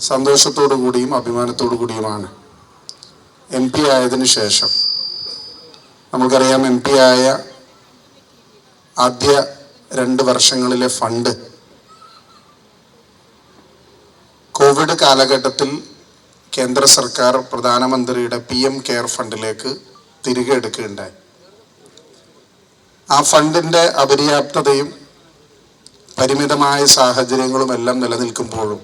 സന്തോഷത്തോടു കൂടിയും അഭിമാനത്തോടു കൂടിയുമാണ്. എം പി ആയതിനു ശേഷം. നമുക്കറിയാം എം പി ആയ ആദ്യ രണ്ട് വർഷങ്ങളിലെ ഫണ്ട് കോവിഡ് കാലഘട്ടത്തിൽ കേന്ദ്ര സർക്കാർ പ്രധാനമന്ത്രിയുടെ പി എം കെയർ ഫണ്ടിലേക്ക് തിരികെ എടുക്കുകയുണ്ടായി. ആ ഫണ്ടിന്റെ അപര്യാപ്തതയും പരിമിതമായ സാഹചര്യങ്ങളും എല്ലാം നിലനിൽക്കുമ്പോഴും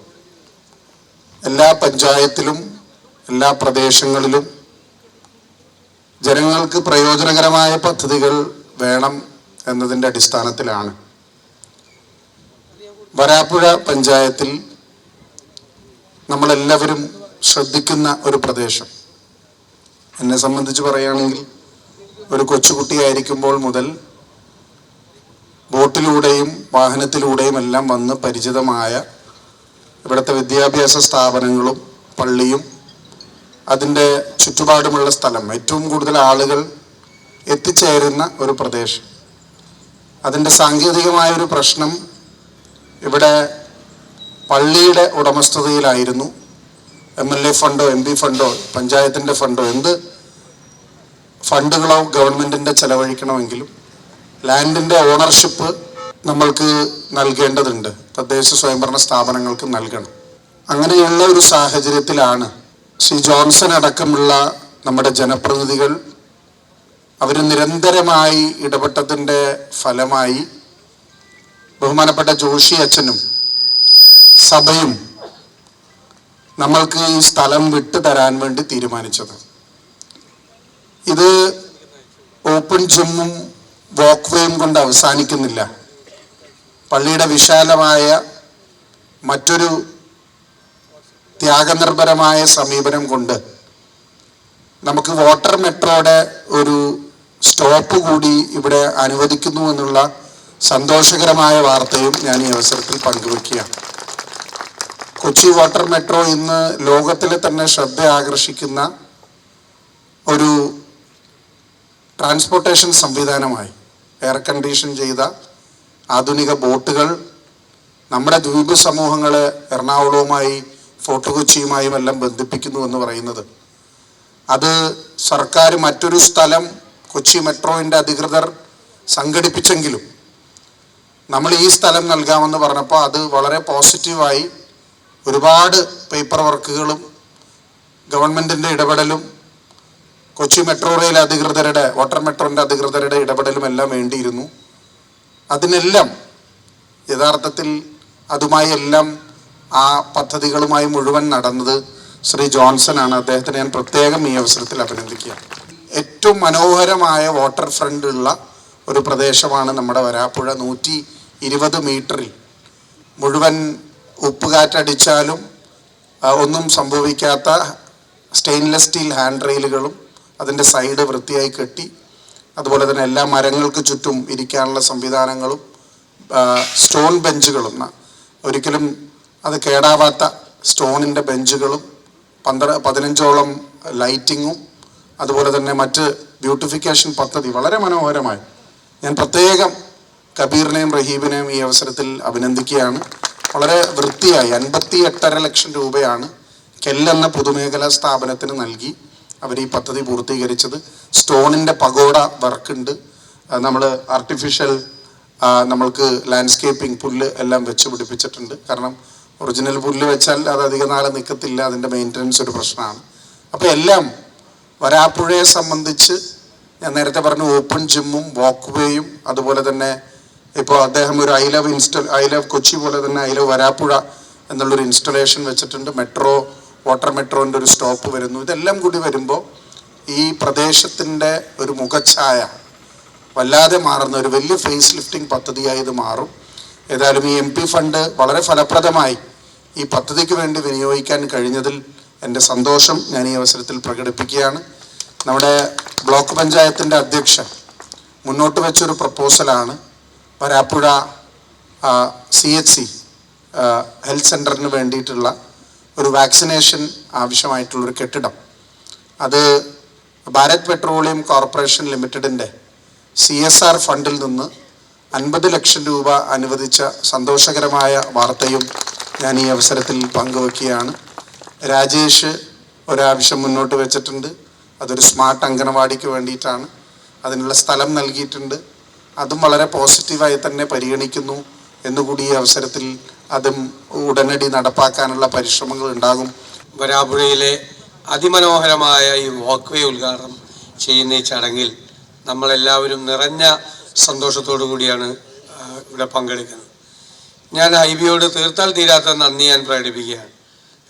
എല്ലാ പഞ്ചായത്തിലും എല്ലാ പ്രദേശങ്ങളിലും ജനങ്ങൾക്ക് പ്രയോജനകരമായ പദ്ധതികൾ വേണം എന്നതിന്റെ അടിസ്ഥാനത്തിലാണ്. വരാപ്പുഴ പഞ്ചായത്തിൽ നമ്മളെല്ലാവരും ശ്രദ്ധിക്കുന്ന ഒരു പ്രദേശം. എന്നെ സംബന്ധിച്ച് പറയുകയാണെങ്കിൽ ഒരു കൊച്ചുകുട്ടിയായിരിക്കുമ്പോൾ മുതൽ ബോട്ടിലൂടെയും വാഹനത്തിലൂടെയും എല്ലാം വന്ന് പരിചിതമായ ഇവിടുത്തെ വിദ്യാഭ്യാസ സ്ഥാപനങ്ങളും പള്ളിയും അതിന്റെ ചുറ്റുപാടുമുള്ള സ്ഥലം. ഏറ്റവും കൂടുതൽ ആളുകൾ എത്തിച്ചേരുന്ന ഒരു പ്രദേശം. അതിന്റെ സാങ്കേതികമായ ഒരു പ്രശ്നം ഇവിടെ പള്ളിയുടെ ഉടമസ്ഥതയിലായിരുന്നു. എം എൽ എ ഫണ്ടോ എം പി ഫണ്ടോ പഞ്ചായത്തിന്റെ ഫണ്ടോ എന്ത് ഫണ്ടുകളോ ഗവൺമെന്റിന്റെ ചെലവഴിക്കണമെങ്കിലും ലാൻഡിന്റെ ഓണർഷിപ്പ് നമ്മൾക്ക് നൽകേണ്ടതുണ്ട്. തദ്ദേശ സ്വയംഭരണ സ്ഥാപനങ്ങൾക്ക് നൽകണം. അങ്ങനെയുള്ള ഒരു സാഹചര്യത്തിലാണ് ശ്രീ ജോൺസൺ അടക്കമുള്ള നമ്മുടെ ജനപ്രതിനിധികൾ അവർ നിരന്തരമായി ഇടപെട്ടതിന്റെ ഫലമായി ബഹുമാനപ്പെട്ട ജോഷി അച്ഛനും സഭയും നമ്മൾക്ക് ഈ സ്ഥലം വിട്ടു തരാൻ വേണ്ടി തീരുമാനിച്ചത്. ഇത് ഓപ്പൺ ജിമ്മും വാക്ക് വേയും കൊണ്ട് അവസാനിക്കുന്നില്ല. പള്ളിയുടെ വിശാലമായ മറ്റൊരു ത്യാഗനിർഭരമായ സമീപനം കൊണ്ട് നമുക്ക് വാട്ടർ മെട്രോയുടെ ഒരു സ്റ്റോപ്പ് കൂടി ഇവിടെ അനുവദിക്കുന്നു എന്നുള്ള സന്തോഷകരമായ വാർത്തയും ഞാൻ ഈ അവസരത്തിൽ പങ്കുവെക്കുകയാണ് കൊച്ചി വാട്ടർ മെട്രോ ഇന്ന് ലോകത്തിലെ തന്നെ ശ്രദ്ധ ആകർഷിക്കുന്ന ഒരു ട്രാൻസ്പോർട്ടേഷൻ സംവിധാനമായി. എയർ കണ്ടീഷൻ ചെയ്ത ആധുനിക ബോട്ടുകൾ നമ്മുടെ ദ്വീപ് സമൂഹങ്ങളെ എറണാകുളവുമായി ഫോർട്ട് കൊച്ചിയുമായും എല്ലാം ബന്ധിപ്പിക്കുന്നു എന്ന് പറയുന്നത്. അത് സർക്കാർ മറ്റൊരു സ്ഥലം കൊച്ചി മെട്രോയിന്റെ അധികൃതർ സംഘടിപ്പിച്ചെങ്കിലും നമ്മൾ ഈ സ്ഥലം നൽകാമെന്ന് പറഞ്ഞപ്പോൾ അത് വളരെ പോസിറ്റീവായി ഒരുപാട് പേപ്പർ വർക്കുകളും ഗവൺമെന്റിന്റെ ഇടപെടലും കൊച്ചി മെട്രോ റെയിൽ അധികൃതരുടെ വാട്ടർ മെട്രോന്റെ അധികൃതരുടെ ഇടപെടലും എല്ലാം വേണ്ടിയിരുന്നു. അതിനെല്ലാം യഥാർത്ഥത്തിൽ അതുമായി എല്ലാം ആ പദ്ധതികളുമായി മുഴുവൻ നടന്നത് ശ്രീ ജോൺസൺ ആണ് അദ്ദേഹത്തിന് ഞാൻ പ്രത്യേകം ഈ അവസരത്തിൽ അഭിനന്ദിക്കുക ഏറ്റവും മനോഹരമായ വാട്ടർ ഫ്രണ്ട് ഉള്ള ഒരു പ്രദേശമാണ് നമ്മുടെ വരാപ്പുഴ. നൂറ്റി ഇരുപത് മീറ്ററിൽ മുഴുവൻ ഉപ്പുകാറ്റടിച്ചാലും ഒന്നും സംഭവിക്കാത്ത സ്റ്റെയിൻലെസ് സ്റ്റീൽ ഹാൻഡ് റെയിലുകളും അതിന്റെ സൈഡ് വൃത്തിയായി കെട്ടി അതുപോലെ തന്നെ എല്ലാ മരങ്ങൾക്ക് ചുറ്റും ഇരിക്കാനുള്ള സംവിധാനങ്ങളും സ്റ്റോൺ ബെഞ്ചുകളും ഒരിക്കലും അത് കേടാവാത്ത സ്റ്റോണിന്റെ ബെഞ്ചുകളും പന്ത്ര പതിനഞ്ചോളം ലൈറ്റിങ്ങും അതുപോലെ തന്നെ മറ്റ് ബ്യൂട്ടിഫിക്കേഷൻ പദ്ധതി വളരെ മനോഹരമായി. ഞാൻ പ്രത്യേകം കബീറിനെയും റഹീബിനെയും ഈ അവസരത്തിൽ അഭിനന്ദിക്കുകയാണ്. വളരെ വൃത്തിയായി അൻപത്തി എട്ടര ലക്ഷം രൂപയാണ് കെല്ലെന്ന പൊതുമേഖലാ സ്ഥാപനത്തിന് നൽകി. അവർ ഈ പദ്ധതി പൂർത്തീകരിച്ചത്. സ്റ്റോണിന്റെ പഗോഡ വർക്കുണ്ട്. നമ്മൾ ആർട്ടിഫിഷ്യൽ നമ്മൾക്ക് ലാൻഡ്സ്കേപ്പിംഗ് പുല്ല് എല്ലാം വെച്ച് പിടിപ്പിച്ചിട്ടുണ്ട്. കാരണം ഒറിജിനൽ പുല്ല് വെച്ചാൽ അത് അധിക നാളെ നിൽക്കത്തില്ല അതിന്റെ മെയിന്റനൻസ് ഒരു പ്രശ്നമാണ്. അപ്പോൾ എല്ലാം വരാപ്പുഴയെ സംബന്ധിച്ച് ഞാൻ നേരത്തെ പറഞ്ഞ ഓപ്പൺ ജിമ്മും വാക്ക് വേയും അതുപോലെ തന്നെ ഇപ്പോൾ അദ്ദേഹം ഒരു I love install I love Kochi പോലെ തന്നെ ഐ ലവ് വരാപ്പുഴ എന്നുള്ളൊരു ഇൻസ്റ്റലേഷൻ വെച്ചിട്ടുണ്ട്. മെട്രോ വാട്ടർ മെട്രോന്റെ ഒരു സ്റ്റോപ്പ് വരുന്നു. ഇതെല്ലാം കൂടി വരുമ്പോൾ ഈ പ്രദേശത്തിന്റെ ഒരു മുഖച്ഛായ വല്ലാതെ മാറുന്ന ഒരു വലിയ ഫേസ് ലിഫ്റ്റിംഗ് പദ്ധതിയായി ഇത് മാറും. ഏതായാലും ഈ എം പി ഫണ്ട് വളരെ ഫലപ്രദമായി ഈ പദ്ധതിക്ക് വേണ്ടി വിനിയോഗിക്കാൻ കഴിഞ്ഞതിൽ എന്റെ സന്തോഷം. ഞാൻ ഈ അവസരത്തിൽ പ്രകടിപ്പിക്കുകയാണ്. നമ്മുടെ ബ്ലോക്ക് പഞ്ചായത്തിന്റെ അധ്യക്ഷൻ മുന്നോട്ട് വെച്ചൊരു പ്രപ്പോസലാണ്. Varapuzha C H C health സെന്ററിന് വേണ്ടിയിട്ടുള്ള ഒരു വാക്സിനേഷൻ ആവശ്യമായിട്ടുള്ളൊരു കെട്ടിടം. അത് ഭാരത് പെട്രോളിയം കോർപ്പറേഷൻ ലിമിറ്റഡിന്റെ സി എസ് ആർ ഫണ്ടിൽ നിന്ന് അൻപത് ലക്ഷം രൂപ അനുവദിച്ച സന്തോഷകരമായ വാർത്തയും ഞാൻ ഈ അവസരത്തിൽ പങ്കുവെക്കുകയാണ്. രാജേഷ് ഒരാവശ്യം മുന്നോട്ട് വെച്ചിട്ടുണ്ട്. അതൊരു സ്മാർട്ട് അംഗനവാടിക്ക് വേണ്ടിയിട്ടാണ്. അതിനുള്ള സ്ഥലം നൽകിയിട്ടുണ്ട്. അതും വളരെ പോസിറ്റീവായി തന്നെ പരിഗണിക്കുന്നു എന്നുകൂടി ഈ അവസരത്തിൽ അതും ഉടനടി നടപ്പാക്കാനുള്ള പരിശ്രമങ്ങൾ ഉണ്ടാകും. വരാപുഴയിലെ അതിമനോഹരമായ ഈ വാക്വേ വേ ഉദ്ഘാടനം ചെയ്യുന്ന ഈ ചടങ്ങിൽ നമ്മളെല്ലാവരും നിറഞ്ഞ സന്തോഷത്തോടു കൂടിയാണ് ഇവിടെ പങ്കെടുക്കുന്നത്. ഞാൻ ഹൈബിയോട് തീർത്താൽ തീരാത്ത നന്ദി ഞാൻ പ്രകടിപ്പിക്കുകയാണ്.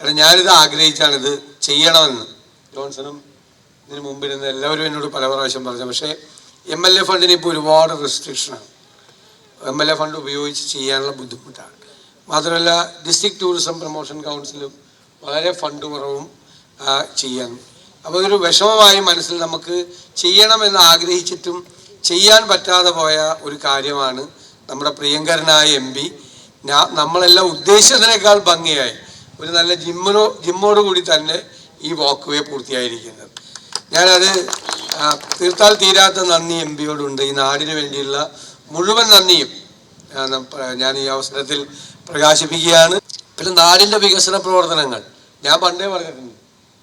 കാരണം ഞാനിത് ആഗ്രഹിച്ചാണ് ഇത് ചെയ്യണമെന്ന്. ജോൺസണും ഇതിന് മുമ്പിരുന്ന് എല്ലാവരും എന്നോട് പല പ്രാവശ്യം പറഞ്ഞു. പക്ഷേ എം എൽ എ ഫണ്ടിന് ഇപ്പോൾ ഒരുപാട് റെസ്ട്രിക്ഷനാണ് എം എൽ എ ഫണ്ട് ഉപയോഗിച്ച് ചെയ്യാനുള്ള ബുദ്ധിമുട്ടാണ്. മാത്രമല്ല ഡിസ്ട്രിക്ട് ടൂറിസം പ്രൊമോഷൻ കൗൺസിലും വളരെ ഫണ്ട് കുറവും ചെയ്യാൻ. അപ്പോൾ ഒരു വിഷമമായി മനസ്സിൽ നമുക്ക് ചെയ്യണമെന്ന് ആഗ്രഹിച്ചിട്ടും ചെയ്യാൻ പറ്റാതെ പോയ ഒരു കാര്യമാണ് നമ്മുടെ പ്രിയങ്കരനായ എം പി. നമ്മളെല്ലാം ഉദ്ദേശിച്ചതിനേക്കാൾ ഭംഗിയായി ഒരു നല്ല ജിമ്മിനോ ജിമ്മോട് കൂടി തന്നെ ഈ വാക്ക് വേ പൂർത്തിയായിരിക്കുന്നത്. ഞാനത് തീർത്താൽ തീരാത്ത നന്ദി എം പിയോടുണ്ട്. ഈ നാടിന് വേണ്ടിയുള്ള മുഴുവൻ നന്ദിയും ഞാൻ ഈ അവസരത്തിൽ പ്രകാശിപ്പിക്കുകയാണ്. പിന്നെ നാടിന്റെ വികസന പ്രവർത്തനങ്ങൾ. ഞാൻ പണ്ടേ പറഞ്ഞിട്ടുണ്ട്.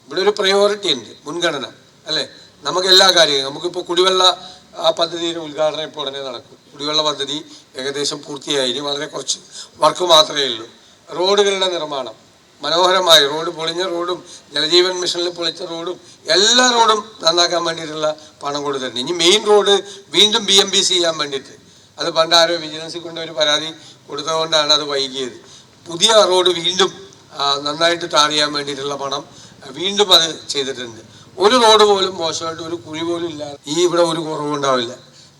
ഇവിടെ ഒരു പ്രയോറിറ്റി ഉണ്ട് മുൻഗണന. അല്ലേ? നമുക്ക് എല്ലാ കാര്യങ്ങളും. നമുക്കിപ്പോൾ കുടിവെള്ള ആ പദ്ധതിയുടെ ഉദ്ഘാടനം ഇപ്പോൾ ഉടനെ നടക്കും. കുടിവെള്ള പദ്ധതി ഏകദേശം പൂർത്തിയായി. വളരെ കുറച്ച് വർക്ക് മാത്രമേ ഉള്ളൂ. റോഡുകളുടെ നിർമ്മാണം. മനോഹരമായി റോഡ് പൊളിഞ്ഞ റോഡും ജലജീവൻ മിഷനിൽ പൊളിച്ച റോഡും എല്ലാ റോഡും നന്നാക്കാൻ വേണ്ടിയിട്ടുള്ള പണം കൊടുത്തിട്ടുണ്ട്. ഇനി മെയിൻ റോഡ് വീണ്ടും ബി എം ബി സി ചെയ്യാൻ വേണ്ടിയിട്ട്. അത് പണ്ട് ആരോ വിജിലൻസിൽ കൊണ്ട് ഒരു പരാതി കൊടുത്തതുകൊണ്ടാണ് അത് വൈകിയത്. പുതിയ റോഡ് വീണ്ടും നന്നായിട്ട് ടാർ ചെയ്യാൻ വേണ്ടിയിട്ടുള്ള പണം വീണ്ടും അത് ചെയ്തിട്ടുണ്ട്. ഒരു റോഡ് പോലും മോശമായിട്ട് ഒരു കുഴി പോലും ഇല്ല ഈ ഇവിടെ ഒരു കുറവുണ്ടാവില്ല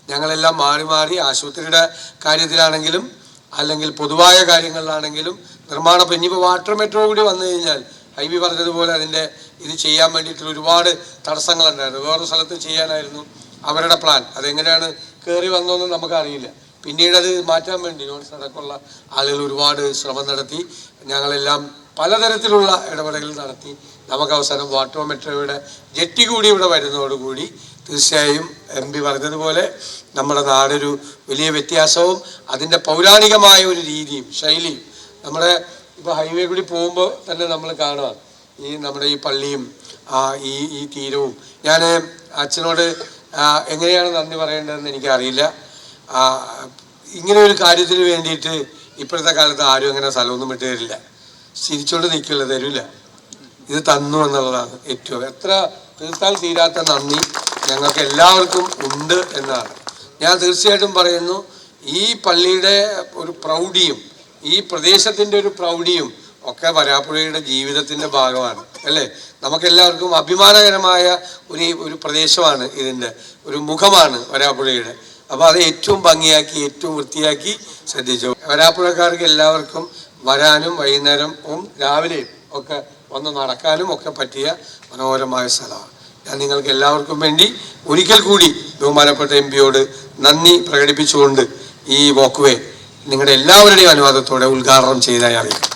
ഞങ്ങളെല്ലാം മാറി മാറി ആശുപത്രിയുടെ കാര്യത്തിലാണെങ്കിലും അല്ലെങ്കിൽ പൊതുവായ കാര്യങ്ങളിലാണെങ്കിലും നിർമ്മാണ ഇനിയിപ്പോൾ വാട്ടർ മെട്രോ കൂടി വന്നു കഴിഞ്ഞാൽ ഹൈബി പറഞ്ഞതുപോലെ അതിന്റെ ഇത് ചെയ്യാൻ വേണ്ടിയിട്ടുള്ള ഒരുപാട് തടസ്സങ്ങളുണ്ടായിരുന്നു. വേറൊരു സ്ഥലത്ത് ചെയ്യാനായിരുന്നു അവരുടെ പ്ലാൻ. അതെങ്ങനെയാണ് കയറി വന്നതെന്ന് നമുക്കറിയില്ല. പിന്നീട് അത് മാറ്റാൻ വേണ്ടി നോട്ട്സ് അടക്കമുള്ള ആളുകൾ ഒരുപാട് ശ്രമം നടത്തി ഞങ്ങളെല്ലാം പലതരത്തിലുള്ള ഇടപെടലുകൾ നടത്തി. നമുക്ക് അവസാനം വാട്ടോമെട്രോയുടെ ജെറ്റി കൂടി ഇവിടെ വരുന്നതോടുകൂടി തീർച്ചയായും എം പി പറഞ്ഞതുപോലെ നമ്മുടെ നാടൊരു വലിയ വ്യത്യാസവും അതിന്റെ പൗരാണികമായ ഒരു രീതിയും ശൈലിയും നമ്മുടെ ഇപ്പോൾ ഹൈവേ കൂടി പോകുമ്പോൾ തന്നെ നമ്മൾ കാണുക. ഈ നമ്മുടെ ഈ പള്ളിയും ഈ ഈ തീരവും. ഞാൻ അച്ഛനോട് എങ്ങനെയാണ് നന്ദി പറയേണ്ടതെന്ന് എനിക്കറിയില്ല. ഇങ്ങനെ ഒരു കാര്യത്തിന് വേണ്ടിയിട്ട് ഇപ്പോഴത്തെ കാലത്ത് ആരും അങ്ങനെ സ്ഥലമൊന്നും വിട്ടു തരില്ല. ചിരിച്ചോണ്ട് നിൽക്കില്ല തരില്ല ഇത് തന്നു എന്നുള്ളതാണ് ഏറ്റവും എത്ര തീർത്താൽ തീരാത്ത നന്ദി ഞങ്ങൾക്ക് എല്ലാവർക്കും ഉണ്ട് എന്നാണ്. ഞാൻ തീർച്ചയായിട്ടും പറയുന്നു ഈ പള്ളിയുടെ ഒരു പ്രൗഢിയും ഈ പ്രദേശത്തിന്റെ ഒരു പ്രൗഢിയും ഒക്കെ വരാപ്പുഴയുടെ ജീവിതത്തിന്റെ ഭാഗമാണ്. അല്ലേ? നമുക്കെല്ലാവർക്കും അഭിമാനകരമായ ഒരു ഒരു പ്രദേശമാണ് ഇതിന്റെ ഒരു മുഖമാണ് വരാപ്പുഴയുടെ. അപ്പോൾ അത് ഏറ്റവും ഭംഗിയാക്കി ഏറ്റവും വൃത്തിയാക്കി ശ്രദ്ധിച്ചു. വരാപ്പുഴക്കാർക്ക് എല്ലാവർക്കും വരാനും വൈകുന്നേരവും രാവിലെയും ഒക്കെ വന്ന് നടക്കാനും ഒക്കെ പറ്റിയ മനോഹരമായ സ്ഥലമാണ്. ഞാൻ നിങ്ങൾക്ക് എല്ലാവർക്കും വേണ്ടി ഒരിക്കൽ കൂടി ബഹുമാനപ്പെട്ട എം പിയോട് നന്ദി പ്രകടിപ്പിച്ചുകൊണ്ട് ഈ വോക്ക് വേ നിങ്ങളുടെ എല്ലാവരുടെയും അനുവാദത്തോടെ ഉദ്ഘാടനം ചെയ്തായി അറിയിക്കും